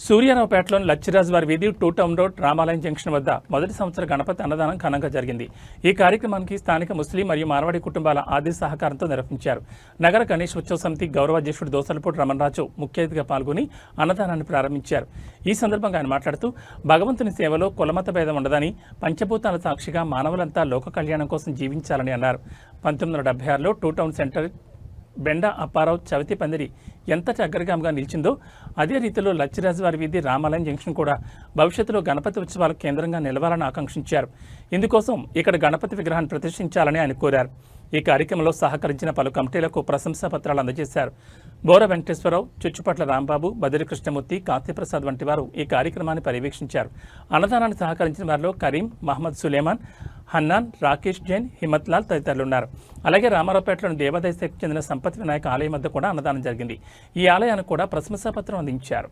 సూర్యారావుపేటలోని లచ్చిరాజు వారి వీధి two town road రామాలయం జంక్షన్ వద్ద మొదటి సంవత్సర గణపతి అన్నదానం ఘనంగా జరిగింది. ఈ కార్యక్రమానికి స్థానిక ముస్లిం మరియు మార్వాడి కుటుంబాల ఆది సహకారంతో నిర్వహించారు. నగర గణేష్ ఉత్సవ సమితి గౌరవాధ్యక్షుడు దోసలపూడి రమణరాజు ముఖ్య అతిథిగా పాల్గొని అన్నదానాన్ని ప్రారంభించారు. ఈ సందర్భంగా ఆయన మాట్లాడుతూ భగవంతుని సేవలో కులమత భేదం ఉండదని పంచభూతాల సాక్షిగా మానవులంతా లోక కళ్యాణం కోసం జీవించాలని అన్నారు. పంతొమ్మిది వందల డెబ్బై ఆరులో టూ టౌన్ సెంటర్ బెండ అప్పారావు చవితి పందిరి ఎంతటి అగ్రగామిగా నిలిచిందో అదే రీతిలో లచ్చిరాజు వారి వీధి రామాలయం జంక్షన్ కూడా భవిష్యత్తులో గణపతి ఉత్సవాలకు కేంద్రంగా నిలవాలని ఆకాంక్షించారు. ఇందుకోసం ఇక్కడ గణపతి విగ్రహాన్ని ప్రతిష్ఠించాలని ఆయన కోరారు. ఈ కార్యక్రమంలో సహకరించిన పలు కమిటీలకు ప్రశంసా పత్రాలు అందజేశారు. బోర వెంకటేశ్వరరావు చుచ్చుపట్ల రాంబాబు బదిరి కృష్ణమూర్తి కాంతిప్రసాద్ వంటి వారు ఈ కార్యక్రమాన్ని పర్యవేక్షించారు. అన్నదానాన్ని సహకరించిన వారిలో కరీం మహమ్మద్ సులేమాన్ హన్నాన్ రాకేష్ జైన్ హిమత్లాల్ తదితరులు ఉన్నారు. అలాగే రామారావుపేటలోని దేవాదాయ చెందిన సంపత్ వినాయక ఆలయం వద్ద కూడా అన్నదానం జరిగింది. ఈ ఆలయానికి కూడా ప్రశంసా పత్రం అందించారు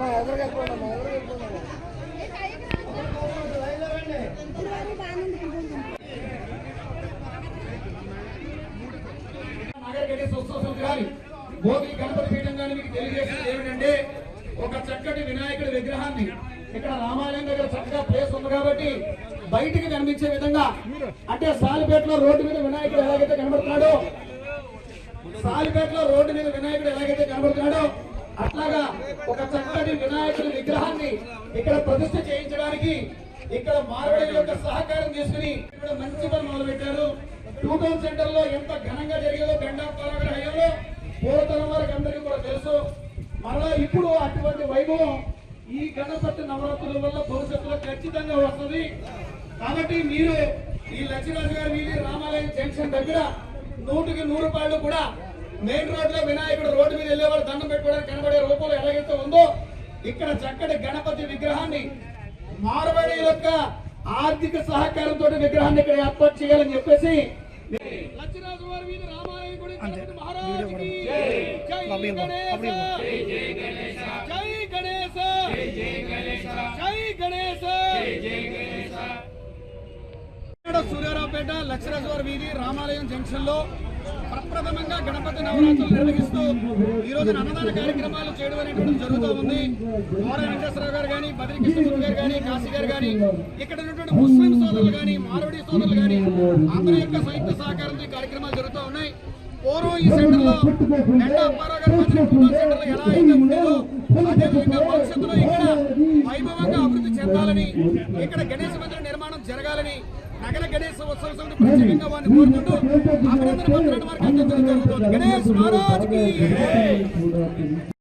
నగర విశ్వాసం కానీ భోగి గణపతి పీఠం కానీ మీకు తెలియజేసింది ఏమిటంటే ఒక చక్కటి వినాయకుడి విగ్రహాన్ని ఇక్కడ రామాలయం దగ్గర చక్కగా ప్లేస్ ఉంది కాబట్టి బయటికి కనిపించే విధంగా అంటే సాలిపేటలో రోడ్డు మీద వినాయకుడు ఎలాగైతే కనబడుతున్నాడో సాలిపేటలో రోడ్డు మీద వినాయకుడు ఎలాగైతే కనబడుతున్నాడో అట్లాగా ఒక చక్కటి వినాయకుడి విగ్రహాన్ని ఇక్కడ ప్రతిష్ఠ చేయించడానికి ఇక్కడ మార్వాడి యొక్క సహకారం తీసుకుని ఇక్కడ మంచి పని మొదలు పెట్టారు టూ టౌన్ సెంటర్లో ఎంత ఘనంగా జరిగేదో గండా పరాగర హయాంలో పూర్వతరం వారికి అందరికీ కూడా తెలుసు. మరలా ఇప్పుడు అటువంటి వైభవం ఈ గణపతి నవరాత్రుల వల్ల భవిష్యత్తులో ఖచ్చితంగా వస్తుంది. కాబట్టి మీరు ఈ లక్ష్మీరాజు గారి వీధి రామాలయం జంక్షన్ దగ్గర నూటికి నూరు రూపాయలు కూడా మెయిన్ రోడ్లో వినాయకుడు రోడ్డు మీద వెళ్ళేవాడు దండం పెట్టుకోవడానికి కనబడే రూపంలో ఎలాగైతే ఉందో ఇక్కడ చక్కటి గణపతి విగ్రహాన్ని మార్వాడి యొక్క ఆర్థిక సహకారంతో విగ్రహాన్ని ఇక్కడ ఏర్పాటు చేయాలని చెప్పేసి లక్ష్మీరాజు వారి వీధి రామాలయం గుడి గణపతి మహారాజుకి జై గణేశ. జై గణేశ. జై గణేశ. ఇక్కడ సూర్యారావుపేట లక్ష్మీరాజు వారి వీధి రామాలయం జంక్షన్లో ప్రప్రథమంగా గణపతి నవరాత్రులు నిర్వహిస్తూ ఈ రోజు అన్నదాన కార్యక్రమాలు చేయడం అనేటువంటి జరుగుతూ ఉంది. మోర వెంకటేశ్వరరావు గారు కానీ బద్రి కృష్ణమూర్తి గారు కానీ కాశీ గారు కానీ ఇక్కడ ఉన్నటువంటి ముస్లిం సోదరులు కానీ మారవడి సోదరులు కానీ అందరి యొక్క సంయుక్త సహకారంతో ఈ కార్యక్రమాలు జరుగుతూ ఉన్నాయి. పూర్వం ఈ సెంటర్లో ఎండా అప్పారావు గారు ఎలా అయితే ఉండేదో భవిష్యత్తులో ఇక్కడ వైభవంగా అభివృద్ధి చెందాలని ఇక్కడ గణేష్ మందిర నిర్మాణం జరగాలని నగర గణేశ ఉత్సవ సమితి ప్రత్యేకంగా వారిని కోరుకుంటూ అభినందన పత్రాన్ని వారికి అందించడం జరుగుతుంది. గణేష్ మహారాజ్